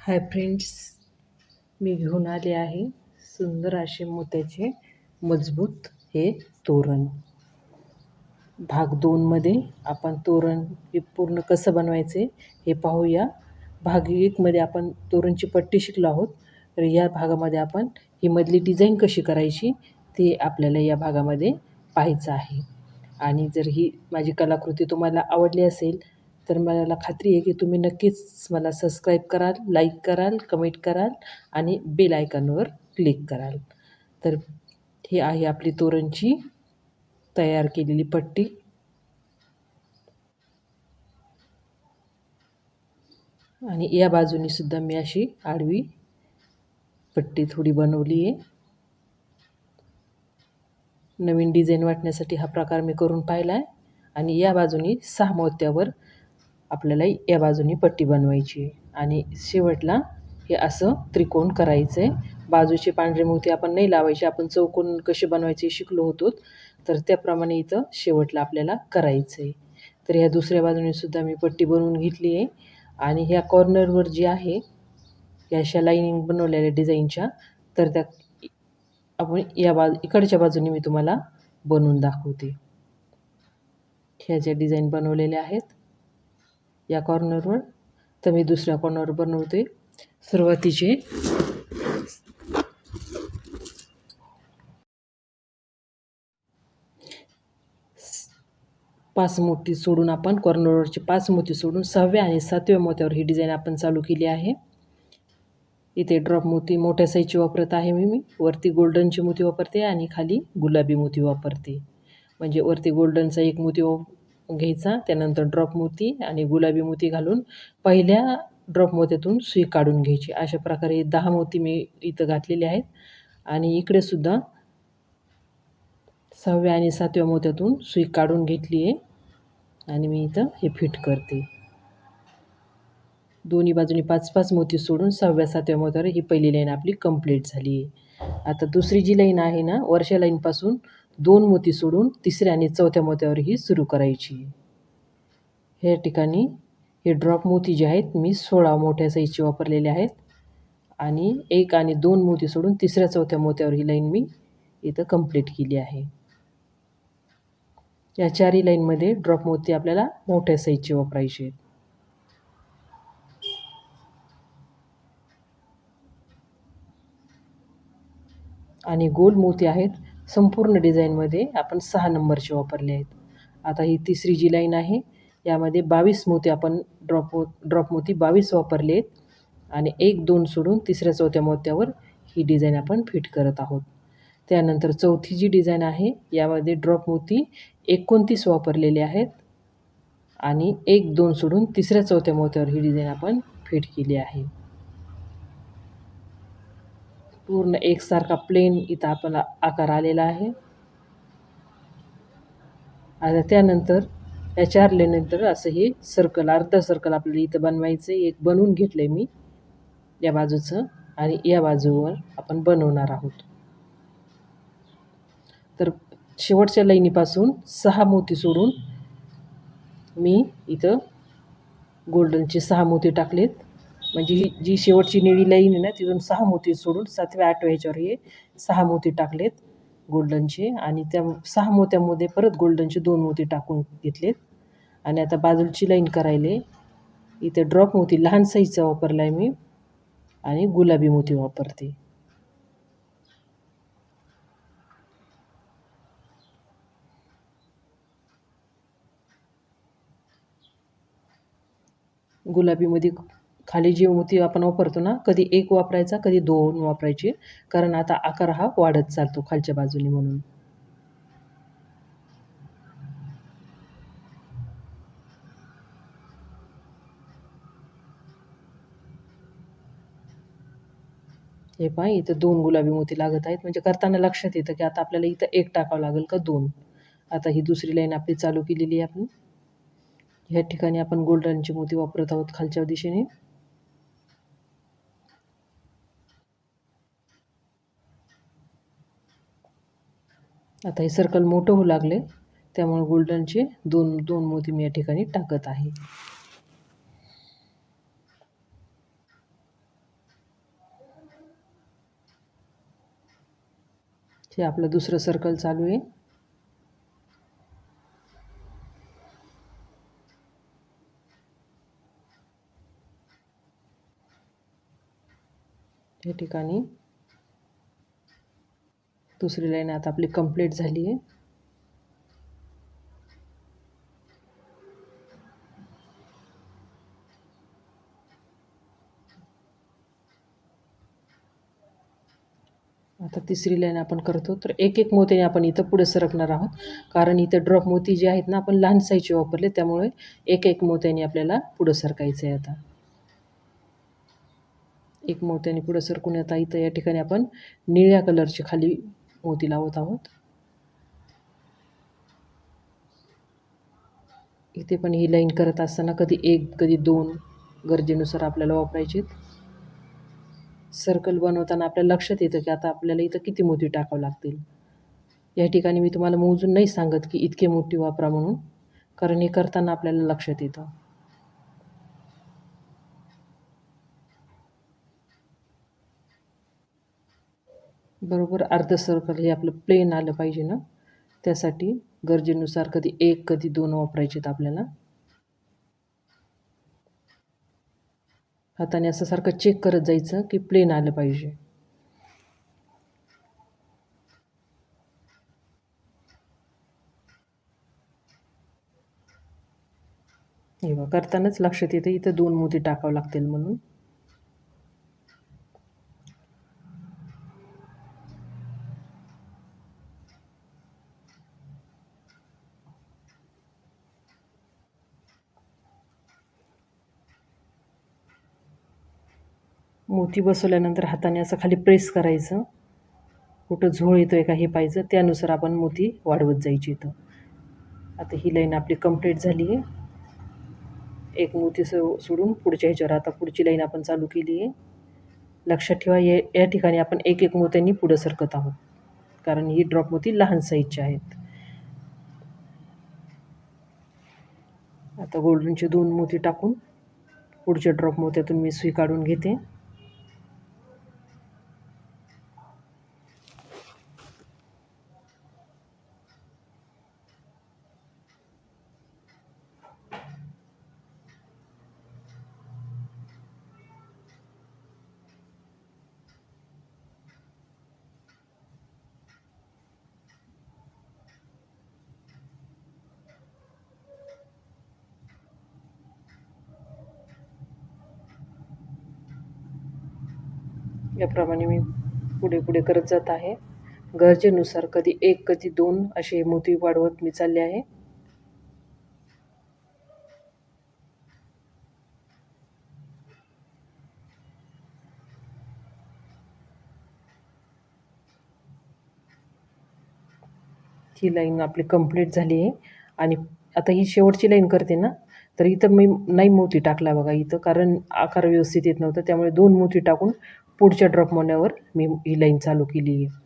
Hi friends मी घेऊन आले आहे सुंदर असे मोत्याचे मजबूत हे तोरण. भाग दोनमध्ये आपण तोरण हे पूर्ण कसं बनवायचे हे पाहूया. भाग एकमध्ये आपण तोरणची पट्टी शिकलो आहोत तर या भागामध्ये आपण ही मधली डिझाईन कशी करायची ते आपल्याला या भागामध्ये पाहायचं आहे. आणि जर ही माझी कलाकृती तुम्हाला आवडली असेल तर मला खात्री आहे की तुम्ही नक्कीच मला सबस्क्राईब कराल लाईक कराल कमेंट कराल आणि बेल आयकॉनवर क्लिक कराल. तर हे आहे आपली तोरणची तयार केलेली पट्टी. आणि या बाजूनी सुद्धा मी अशी आडवी पट्टी थोडी बनवली आहे. नवीन डिझाईन वाटण्यासाठी हा प्रकार मी करून पाहिला आहे आणि या बाजूनी सहा मोत्यावर आपल्याला या बाजूनी पट्टी बनवायची आहे. आणि शेवटला हे असं त्रिकोण करायचं आहे बाजूचे पांढरे मोती आपण नाही लावायचे आपण चौकोन कसे बनवायचे शिकलो होतो. तर त्याप्रमाणे इथं शेवटला आपल्याला करायचं आहे तर ह्या दुसऱ्या बाजूने सुद्धा मी पट्टी बनवून घेतली आहे. आणि ह्या कॉर्नरवर जी आहे या अशा लाईनिंग बनवलेल्या डिझाईनच्या तर त्या आपण या बाजू इकडच्या बाजूने मी तुम्हाला बनवून दाखवते. ह्या ज्या डिझाईन बनवलेल्या आहेत या कॉर्नरवर तर मी दुसऱ्या कॉर्नरवर बनवते. सुरुवातीचे. पाच मोती सोडून आपण कॉर्नरवरचे पाच मोती सोडून सहाव्या आणि सातव्या मोत्यावर ही डिझाईन आपण चालू केली आहे. इथे ड्रॉप मोती मोठ्या साईजची वापरत आहे मी. मी वरती गोल्डनची मोती वापरते आणि खाली गुलाबी मोती वापरते. म्हणजे वरती गोल्डनचा एक मोती घ्यायचा त्यानंतर ड्रॉप मोती आणि गुलाबी मोती घालून पहिल्या ड्रॉप मोत्यातून सुई काढून घ्यायची. अशा प्रकारे दहा मोती मी इथं घातलेले आहेत. आणि इकडे सुद्धा सहाव्या आणि सातव्या मोत्यातून सुई काढून घेतली आहे. आणि मी इथं हे फिट करते. दोन्ही बाजूनी पाच पाच मोती सोडून सहाव्या सातव्या मोत्यावर ही पहिली लाईन आपली कंप्लीट झाली आहे. आता दुसरी जी लाईन आहे ना वरच्या लाईनपासून दोन मोती सोडून तिसऱ्या आणि चौथ्या मोत्यावर ही सुरू करायची. ह्या ठिकाणी हे ड्रॉप मोती जे आहेत मी सोळा मोठ्या साईजचे वापरलेले आहेत. आणि एक आणि दोन मोती सोडून तिसऱ्या चौथ्या मोत्यावर ही लाईन मी इथं कंप्लीट केली आहे. या चारही लाईनमध्ये ड्रॉप मोती आपल्याला मोठ्या साईजचे वापरायचे आहेत. आणि गोल मोती आहेत संपूर्ण डिझाईनमध्ये आपण सहा नंबरचे वापरले आहेत. आता ही तिसरी जी लाईन आहे यामध्ये बावीस मोती आपण ड्रॉप ड्रॉप मोती बावीस वापरले आहेत आणि एक दोन सोडून तिसऱ्या चौथ्या मोत्यावर ही डिझाईन आपण फिट करत आहोत. त्यानंतर चौथी जी डिझाईन आहे यामध्ये ड्रॉप मोती एकोणतीस वापरलेले आहेत आणि एक दोन सोडून तिसऱ्या चौथ्या मोत्यावर ही डिझाईन आपण फिट केली आहे. पूर्ण एकसारखा प्लेन इथं आपण आकार आलेला आहे. आता त्यानंतर या चार लेनंतर असं हे सर्कल अर्ध सर्कल आपल्याला इथं बनवायचं एक बनवून घेतलं आहे मी या बाजूचं आणि या बाजूवर आपण बनवणार आहोत. तर शेवटच्या लाईनीपासून सहा मोती सोडून मी इथं गोल्डनचे सहा मोती टाकलेत. म्हणजे ही जी शेवटची निळी लाईन आहे ना तिथून सहा मोती सोडून सातव्या आठव्या ह्याच्यावर हे सहा मोती टाकलेत गोल्डनचे. आणि त्या सहा मोत्यामध्ये परत गोल्डनचे दोन मोती टाकून घेतलेत. आणि आता बाजूची लाईन करायले. इथे ड्रॉप मोती लहान साईजचा वापरला आहे मी. आणि गुलाबी मोती वापरते. गुलाबीमध्ये खाली जी मोती आपण वापरतो ना कधी एक वापरायचा कधी दोन वापरायचे. कारण आता आकार हा वाढत चालतो खालच्या बाजूने म्हणून. हे पहा इथं दोन गुलाबी मोती लागत आहेत. म्हणजे करताना लक्षात येतं की आता आपल्याला इथं एक टाकावं लागेल का दोन? आता ही दुसरी लाईन आपली चालू केलेली आहे आपण. ह्या ठिकाणी आपण गोल्डनची मोती वापरत आहोत खालच्या दिशेने. आता हे सर्कल मोठं होऊ लागले. त्यामुळे गोल्डनचे दोन दोन मोती मी या ठिकाणी टाकत आहे. हे आपलं दुसरं सर्कल चालू आहे. या ठिकाणी दुसरी लाईन आता आपली कंप्लीट झाली आहे. आता तिसरी लाईन आपण करतो तर एक एक मोत्याने आपण इथं पुढे सरकणार आहोत. कारण इथं ड्रॉप मोती जे आहेत ना आपण लहान साईजचे वापरले त्यामुळे एक एक मोत्याने आपल्याला पुढं सरकायचं आहे आता. एक मोत्याने पुढं सरकून आता इथं या ठिकाणी आपण निळ्या कलरचे खाली हो, मोती लावत आहोत. इथे पण ही लाईन करत असताना कधी एक कधी दोन गरजेनुसार आपल्याला वापरायचे सर्कल बनवताना आपल्याला लक्षात येतं की आता आपल्याला इथं किती मोती टाकावं लागतील. या ठिकाणी मी तुम्हाला मोजून नाही सांगत की इतके मोठी वापरा म्हणून कारण हे करताना आपल्याला लक्षात येतं. बरोबर अर्ध सर्कल हे आपलं प्लेन आलं पाहिजे ना? त्यासाठी गरजेनुसार कधी एक कधी दोन वापरायचेत आपल्याला. हाताने असं सारखं चेक करत जायचं की प्लेन आलं पाहिजे. हे करतानाच लक्षात येतं इथं दोन मोती टाकावं लागतील म्हणून. मोती बसवल्यानंतर हाताने असं खाली प्रेस करायचं. कुठं झोळ येतो आहे का हे पाहिजे त्यानुसार आपण मोती वाढवत जायची इथं. आता ही लाईन आपली कंप्लीट झाली आहे. एक मोती सो सोडून पुढच्या ह्याच्यावर. आता पुढची लाईन आपण चालू केली आहे. लक्षात ठेवा या या ठिकाणी आपण एक एक मोत्यांनी पुढं सरकत आहोत. कारण ही ड्रॉप मोती लहान साईजचे आहेत. आता गोल्डनचे दोन मोती टाकून पुढच्या ड्रॉप मोत्यातून मी सुई काढून घेते. याप्रमाणे मी पुढे पुढे करत जात आहे. गरजेनुसार कधी एक कधी दोन असे मोती वाढवत मी चालले आहे. ही लाईन आपली कंप्लीट झाली आहे. आणि आता ही शेवटची लाईन करते ना तर इथं मी नाही मोती टाकला बघा इथं कारण आकार व्यवस्थित येत नव्हतं त्यामुळे दोन मोती टाकून पुढच्या ड्रॉप मोन्यावर मी ही लाईन चालू केली आहे.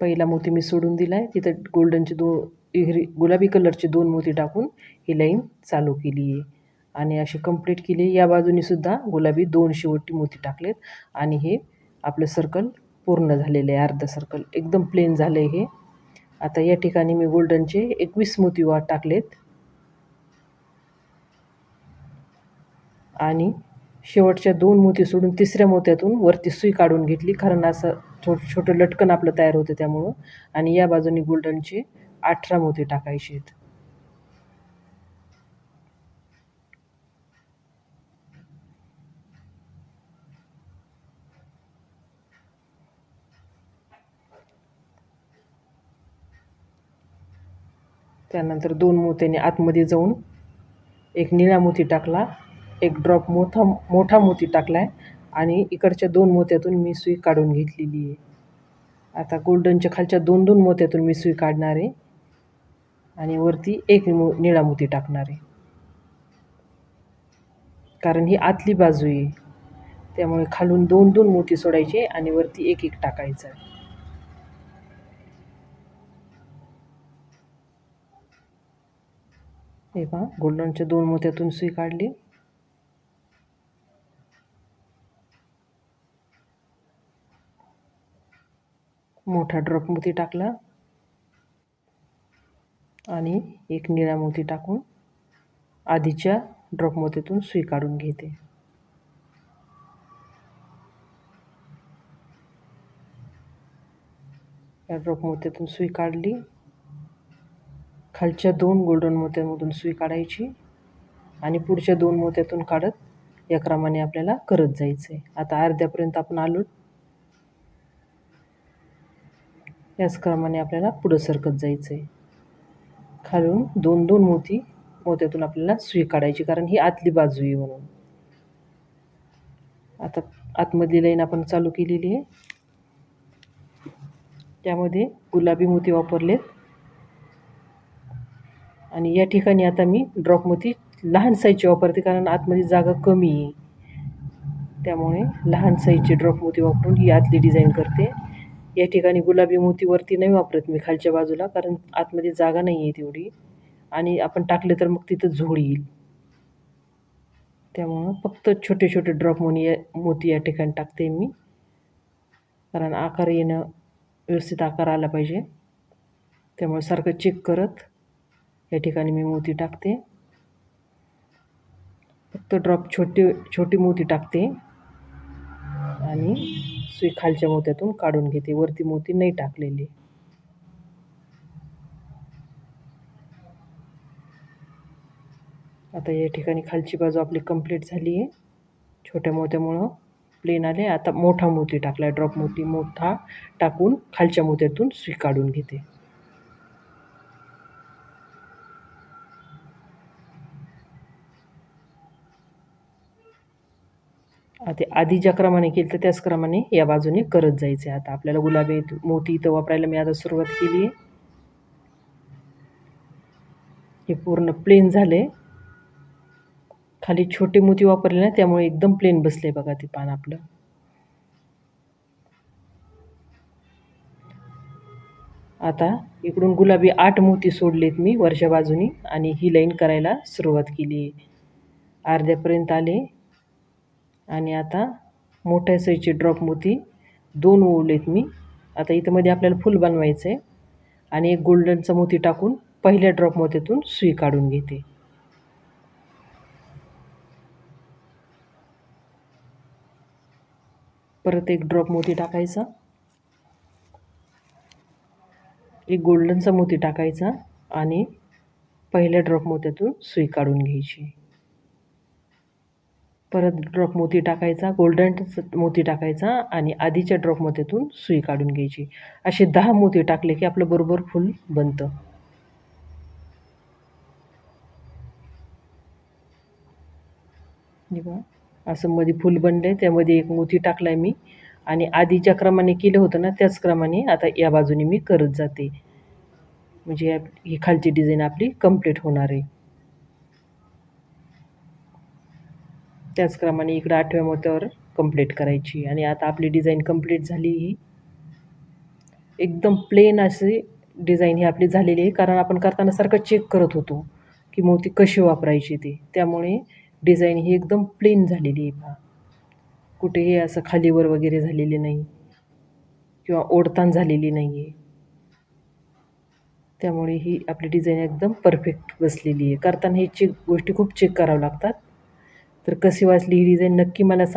पहिला मोती मी सोडून दिला आहे तिथं गोल्डनचे दो हिरी गुलाबी कलरचे दोन मोती टाकून ही लाईन चालू केली आहे. आणि अशी कंप्लीट केली. या बाजूनेसुद्धा गुलाबी दोन शेवटी मोती टाकलेत. आणि हे आपलं सर्कल पूर्ण झालेलं आहे. अर्धा सर्कल एकदम प्लेन झालं आहे हे. आता या ठिकाणी मी गोल्डनचे एकवीस मोती वाट टाकलेत. आणि शेवटच्या दोन मोती सोडून तिसऱ्या मोत्यातून वरती सुई काढून घेतली. कारण असं छोटं छोटं लटकन आपलं तयार होतं त्यामुळं. आणि या बाजूने गोल्डनचे अठरा मोती टाकायचे आहेत. त्यानंतर दोन मोत्याने आतमध्ये जाऊन एक निळा मोती टाकला. एक ड्रॉप मोठा मोठा मोती टाकला आहे आणि इकडच्या दोन मोत्यातून मी सुई काढून घेतलेली आहे. आता गोल्डनच्या खालच्या दोन दोन मोत्यातून मी सुई काढणार आहे. आणि वरती एक मो निळा मोती टाकणार आहे. कारण ही आतली बाजू आहे. त्यामुळे खालून दोन दोन मोती सोडायचे आणि वरती एक एक टाकायचं आहे. हे पहा गोल्डनच्या दोन मोत्यातून सुई काढली. मोठा ड्रॉप मोती टाकला. आणि एक निळा मोती टाकून आधीच्या ड्रॉप मोतीतून सुई काढून घेते. या ड्रॉप मोत्यातून सुई काढली खालच्या दोन गोल्डन मोत्यामधून सुई काढायची आणि पुढच्या दोन मोत्यातून काढत या क्रमाने आपल्याला करत जायचं. आहे आता अर्ध्यापर्यंत आपण आलो याच क्रमाने आपल्याला पुढं सरकत जायचं आहे खालून दोन दोन मोती मोत्यातून आपल्याला सुई काढायची कारण ही आतली बाजू आहे म्हणून. आता आतमधली लाईन आपण चालू केलेली आहे. त्यामध्ये गुलाबी मोती वापरलेत. आणि या ठिकाणी आता मी ड्रॉप मोती लहान साईजचे वापरते कारण आतमध्ये जागा कमी आहे. त्यामुळे लहान साईजचे ड्रॉप मोती वापरून ही आतली डिझाईन करते. या ठिकाणी गुलाबी मोतीवरती नाही वापरत मी खालच्या बाजूला कारण आतमध्ये जागा नाही आहे तेवढी. आणि आपण टाकले तर मग तिथं झोड येईल. त्यामुळं फक्त छोटे छोटे ड्रॉप मोनी मोती या ठिकाणी टाकते मी. कारण आकार येणं व्यवस्थित आकार आला पाहिजे. त्यामुळे सारखं चेक करत या ठिकाणी मी मोती टाकते. फक्त ड्रॉप छोटे छोटी मोती टाकते. आणि सुई खालच्या मोत्यातून काढून घेते. वरती मोती नाही टाकलेली. आता या ठिकाणी खालची बाजू आपली कंप्लीट झाली आहे छोट्या मोत्यामुळं प्लेन आले. आता मोठा मोती टाकला ड्रॉप मोती मोठा टाकून खालच्या मोत्यातून सुई काढून घेते. आता आधी ज्या क्रमाने केलं तर त्याच क्रमाने या बाजूने करत जायचं. आहे आता आपल्याला गुलाबी मोती इथं वापरायला मी आता सुरुवात केली आहे. हे पूर्ण प्लेन झाले. खाली छोटे मोती वापरले ना त्यामुळे एकदम प्लेन बसले बघा ते पान आपलं. आता इकडून गुलाबी आठ मोती सोडलेत मी वरच्या बाजूनी आणि ही लाईन करायला सुरुवात केली आहे. अर्ध्यापर्यंत आले. आणि आता मोठ्या साईजची ड्रॉप मोती. दोन ओवलेत मी. आता इथं मध्ये आपल्याला फुल बनवायचं आहे आणि एक गोल्डनचा मोती टाकून पहिल्या ड्रॉप मोत्यातून सुई काढून घेते. परत एक ड्रॉप मोती टाकायचा. एक गोल्डनचा मोती टाकायचा आणि पहिल्या ड्रॉप मोत्यातून सुई काढून घ्यायची. परत ड्रॉप मोती टाकायचा गोल्डन मोती टाकायचा आणि आधीच्या ड्रॉप मोत्यातून सुई काढून घ्यायची. असे दहा मोती टाकले की आपलं बरोबर फुल बनतं. असं मध्ये फुल बनलं आहे त्यामध्ये एक मोती टाकला आहे मी आणि आधी ज्या क्रमाने केलं होतं ना त्याच क्रमाने आता या बाजूने मी करत जाते. म्हणजे ही खालची डिझाईन आपली कंप्लीट होणार आहे. त्याचप्रमाणे इकडं आठव्या मोत्यावर कंप्लीट करायची. आणि आता आपली डिझाईन कंप्लीट झाली ही. एकदम प्लेन अशी डिझाईन ही आपली झालेली आहे. कारण आपण करताना सारखं चेक करत होतो की मोती कशी वापरायची ती. त्यामुळे डिझाईन ही एकदम प्लेन झालेली आहे पहा. कुठेही असं खालीवर वगैरे झालेली नाही. किंवा ओढतान झालेली नाही आहे त्यामुळे ही आपली डिझाईन एकदम परफेक्ट बसलेली आहे. करताना ह्याची चेक गोष्टी खूप चेक कराव्या लागतात. तर कशी वाचली ही डिझाईन नक्की मला